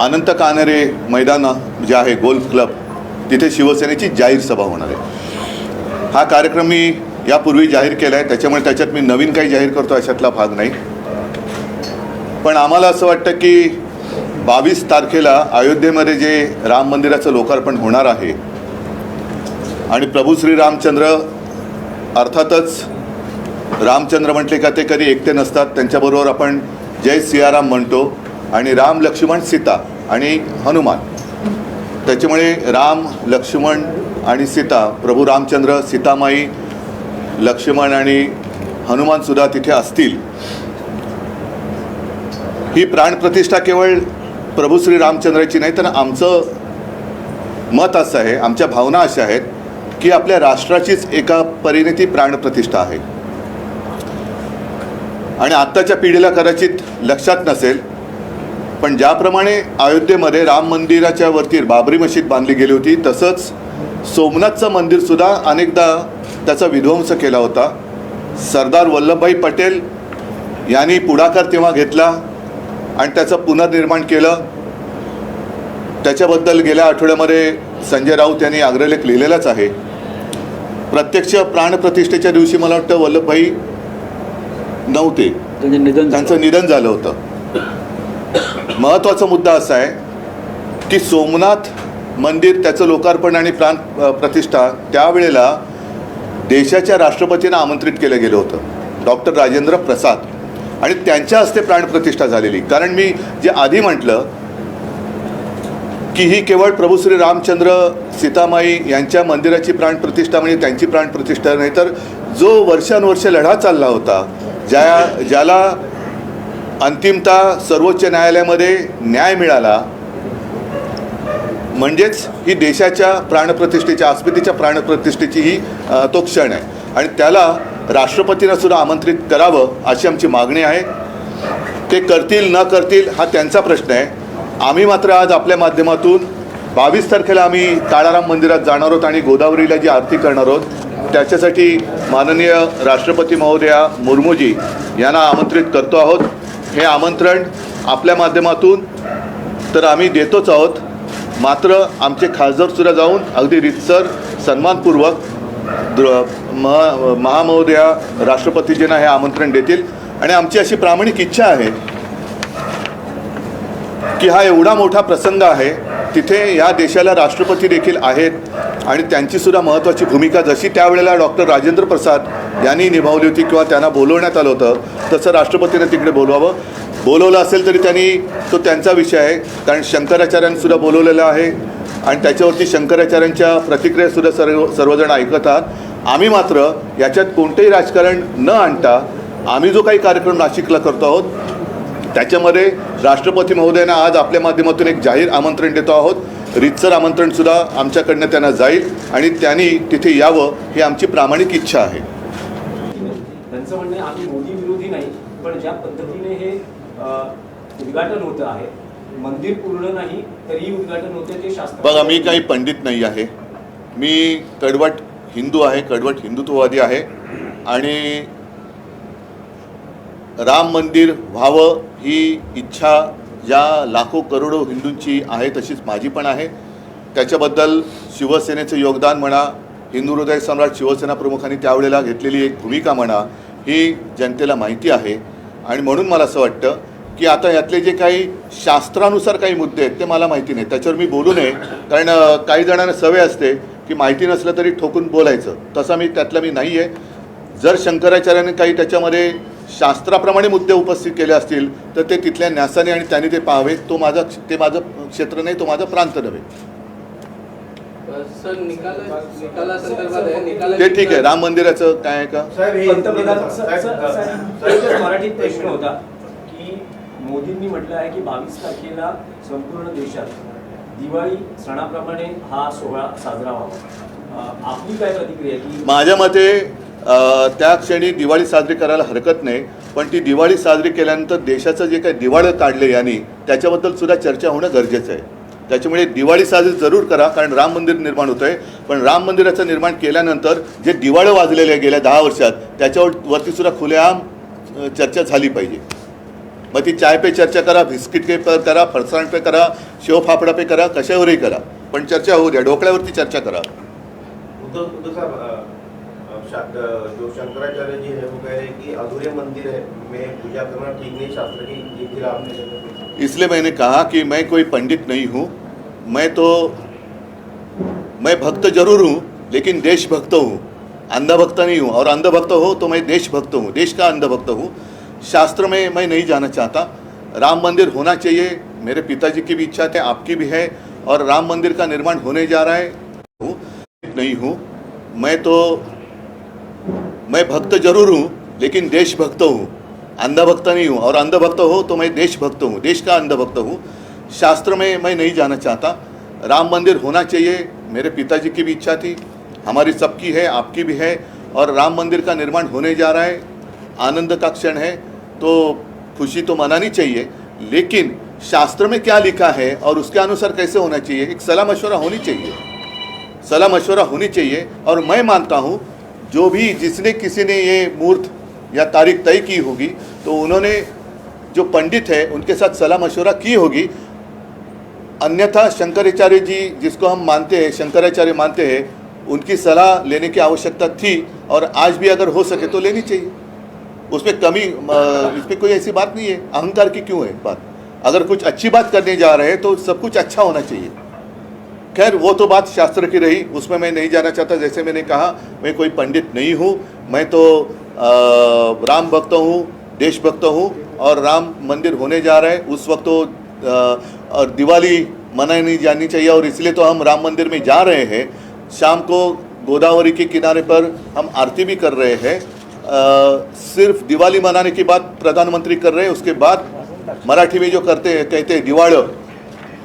अनंत कानरे मैदान जे आहे गोल्फ क्लब तिथे शिवसेनेची जाहीर सभा होणार आहे. हा कार्यक्रम मी यापूर्वी जाहीर केला आहे त्याच्यामुळे त्याच्यात मी नवीन काही जाहीर करतो अशातला भाग नाही. पण आम्हाला असं वाटतं की बावीस तारखेला अयोध्येमध्ये जे राम मंदिराचं लोकार्पण होणार आहे आणि प्रभू श्री रामचंद्र अर्थातच रामचंद्र म्हटले का ते कधी एकटे नसतात त्यांच्याबरोबर आपण जय सियाराम म्हणतो. आणि राम लक्ष्मण सीता आणि हनुमान. त्याच्यामुळे राम लक्ष्मण आणि सीता प्रभू रामचंद्र सीतामाई लक्ष्मण आणि हनुमानसुद्धा तिथे असतील. ही प्राणप्रतिष्ठा केवळ प्रभू श्री रामचंद्राची नाही तर आमचं मत असं आहे आमच्या भावना अशा आहेत की आपल्या राष्ट्राचीच एका परीने ती प्राणप्रतिष्ठा आहे. आणि आत्ताच्या पिढीला कदाचित लक्षात नसेल पण ज्याप्रमाणे अयोध्येमध्ये राम मंदिराच्या वरती बाबरी मशीद बांधली गेली होती तसंच सोमनाथचं मंदिरसुद्धा अनेकदा त्याचा विध्वंस केला होता. सरदार वल्लभभाई पटेल यांनी पुढाकार तेव्हा घेतला आणि त्याचं पुनर्निर्माण केलं. त्याच्याबद्दल गेल्या आठवड्यामध्ये संजय राऊत यांनी अग्रलेख लिहिलेलाच आहे. प्रत्यक्ष प्राणप्रतिष्ठेच्या दिवशी मला वाटतं वल्लभभाई नव्हते. त्यांचे निधन त्यांचं निधन झालं होतं. महत्त्वाचा मुद्दा असा आहे की सोमनाथ मंदिर त्याचं लोकार्पण आणि प्राण प्रतिष्ठा त्यावेळेला देशाच्या राष्ट्रपतींना आमंत्रित केलं गेलं होतं. डॉक्टर राजेंद्र प्रसाद. आणि त्यांच्या हस्ते प्राणप्रतिष्ठा झालेली. कारण मी जे आधी म्हटलं की ही केवळ प्रभू श्री रामचंद्र सीतामाई यांच्या मंदिराची प्राणप्रतिष्ठा म्हणजे त्यांची प्राणप्रतिष्ठा नाही तर जो वर्षानुवर्ष लढा चालला होता ज्या ज्याला अंतिमतः सर्वोच्च न्यायालयामध्ये न्याय मिळाला. म्हणजेच ही देशाच्या प्राणप्रतिष्ठेच्या अस्मितेच्या प्राणप्रतिष्ठेची ही तो क्षण आहे. आणि त्याला राष्ट्रपतींना सुद्धा आमंत्रित करावं अशी आमची मागणी आहे. ते करतील न करतील हा त्यांचा प्रश्न आहे. आम्ही मात्र आज आपल्या माध्यमातून बावीस तारखेला आम्ही काळाराम मंदिरात जाणार आहोत आणि गोदावरीला जी आरती करणार आहोत त्याच्यासाठी माननीय राष्ट्रपती महोदया मुर्मूजी यांना आमंत्रित करतो आहोत. हे आमंत्रण आपल्या माध्यमातून तर आम्ही देतोच आहोत. मात्र आमचे खासदारसुद्धा जाऊन अगदी रितसर सन्मानपूर्वक द्र महा महामहोदया राष्ट्रपतीजींना हे आमंत्रण देतील. आणि आमची अशी प्रामाणिक इच्छा आहे की हा एवढा मोठा प्रसंग आहे तिथे या देशाला राष्ट्रपती देखील आहेत. आणि त्यांचीसुद्धा महत्त्वाची भूमिका जशी त्यावेळेला डॉक्टर राजेंद्र प्रसाद यांनी निभावली होती किंवा त्यांना बोलवण्यात आलं होतं तसं राष्ट्रपतीने तिकडे बोलवावं. बोलवलं असेल तरी त्यांनी तो त्यांचा विषय आहे. कारण शंकराचार्यांसुद्धा बोलवलेला आहे. आणि त्याच्यावरती शंकराचार्यांच्या प्रतिक्रियासुद्धा सर्व सर्वजण ऐकत आहात. आम्ही मात्र याच्यात कोणतेही राजकारण न आणता आम्ही जो काही कार्यक्रम नाशिकला करतो आहोत त्याच्यामध्ये राष्ट्रपती महोदयांना आज आपल्या माध्यमातून एक जाहीर आमंत्रण देतो आहोत. रितसर आमंत्रणसुद्धा आमच्याकडनं त्यांना जाईल आणि त्यांनी तिथे यावं ही आमची प्रामाणिक इच्छा आहे. त्यांचं म्हणणं आम्ही मोदी विरोधी नाही पण ज्या पद्धतीने हे उद्घाटन होतं आहे मंदिर पूर्ण नाही तरीही उद्घाटन होते ते शास्त्र बघा मी काही पंडित नाही आहे. मी कडवट हिंदू आहे कडवट हिंदुत्ववादी आहे. आणि राम मंदिर व्हावं ही इच्छा ज्या लाखो करोडो हिंदूंची आहे तशीच माझी पण आहे. त्याच्याबद्दल शिवसेनेचं योगदान म्हणा हिंदू हृदय सम्राट शिवसेना प्रमुखांनी त्यावेळेला घेतलेली एक भूमिका म्हणा ही जनतेला माहिती आहे. आणि म्हणून मला असं वाटतं की आता यातले जे काही शास्त्रानुसार काही मुद्दे आहेत ते मला माहिती नाही. त्याच्यावर मी बोलू नये. कारण काही जणांना सवय असते की माहिती नसलं तरी ठोकून बोलायचं. तसा मी त्यातला मी नाही आहे जर शंकराचार्याने काही त्याच्यामध्ये शास्त्राप्रमाणे मुद्दे उपस्थित केले असतील तर ते तिथल्या न्यासाने आणि त्यांनी ते पाहावे. तो माझा ते माझं क्षेत्र नाही तो माझा प्रांत नव्हे. सर निकाल निकालासंदर्भात आहे. निकाला ते ठीक आहे. राम मंदिराचं काय आहे का? मराठीत प्रश्न होता की मोदींनी म्हटलं आहे की बावीस तारखेला संपूर्ण देशात दिवाळी सणाप्रमाणे हा सोहळा साजरा व्हावा. आपली काय प्रतिक्रिया माझ्या मते त्या क्षणी दिवाळी साजरी करायला हरकत नाही पण ती दिवाळी साजरी केल्यानंतर देशाचं जे काही दिवाळं काढले यांनी त्याच्याबद्दल सुद्धा चर्चा होणं गरजेचं आहे. त्याच्यामुळे दिवाळी साजरी जरूर करा कारण राम मंदिर निर्माण होतं आहे पण राम मंदिराचं निर्माण केल्यानंतर जे दिवाळं वाजलेले आहे गेल्या दहा वर्षात त्याच्यावर सुद्धा खुलेआम चर्चा झाली पाहिजे. मग ती चाय पे चर्चा करा बिस्किट पे करा फरसाण पे करा शेव फाफडा पे करा कशावरही करा. पण चर्चा होऊ द्या ढोकळ्यावरती चर्चा करा. जो शंकराचार्य जी है, वो कह रहे हैं कि अधूरे मंदिर है, में पूजा करना ठीक नहीं, शास्त्र की ये खिलाफ इसलिए मैंने कहा कि मैं कोई पंडित नहीं हूँ, मैं तो मैं भक्त ज़रूर हूँ, लेकिन देशभक्त हूँ। अंधभक्त नहीं हूँ, और अंधभक्त हो तो मैं देशभक्त हूँ, देश का अंधभक्त हूँ। शास्त्र में मैं नहीं जाना चाहता। राम मंदिर होना चाहिए, मेरे पिताजी की भी इच्छा है आपकी भी है, और राम मंदिर का निर्माण होने जा रहा है, नहीं हूँ। मैं तो मैं भक्त ज़रूर हूँ, लेकिन देशभक्त हूँ। अंधभक्त नहीं हूँ, और अंधभक्त हो तो मैं देशभक्त हूँ। देश का अंधभक्त हूँ। शास्त्र में मैं नहीं जाना चाहता। राम मंदिर होना चाहिए, मेरे पिताजी की भी इच्छा थी। हमारी सबकी है, आपकी भी है, और राम मंदिर का निर्माण होने जा रहा है। आनंद का क्षण है तो खुशी तो मनानी चाहिए। लेकिन शास्त्र में क्या लिखा है, और उसके अनुसार कैसे होना चाहिए? एक सलाह मशवरा होनी चाहिए। सलाह मशवरा होनी चाहिए, और मैं मानता हूँ जो भी जिसने किसी ने ये मूर्त या तारीख तय की होगी तो उन्होंने जो पंडित है, उनके साथ सलाह मशवरा की होगी। अन्यथा शंकराचार्य जी, जिसको हम मानते हैं, शंकराचार्य मानते हैं, उनकी सलाह लेने की आवश्यकता थी और आज भी अगर हो सके तो लेनी चाहिए। उसमें कमी इसमें कोई ऐसी बात नहीं है। अहंकार की क्यों है बात? अगर कुछ अच्छी बात करने जा रहे हैं तो सब कुछ अच्छा होना चाहिए। खैर वो तो बात शास्त्र की रही उसमें मैं नहीं जाना चाहता। जैसे मैंने कहा मैं कोई पंडित नहीं हूँ मैं तो अ, राम भक्त हूँ देशभक्त हूँ और राम मंदिर होने जा रहा है। उस वक्त तो और दिवाली मनाई नहीं जानी चाहिए और इसलिए तो हम राम मंदिर में जा रहे हैं। शाम को गोदावरी के किनारे पर हम आरती भी कर रहे हैं। सिर्फ़ दिवाली मनाने की बात प्रधानमंत्री कर रहे हैं उसके बाद मराठी में जो करते हैं कहते हैं दिवाड़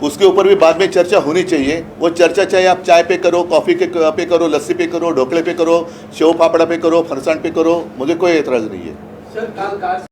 उसके ऊपर भी बाद में चर्चा होनी चाहिए। वो चर्चा चाहे आप चाय पे करो, कॉफ़ी के पे करो, लस्सी पे करो, ढोकले पे करो शेव पापड़ा पे करो फरसान पे करो, मुझे कोई एतराज़ नहीं है।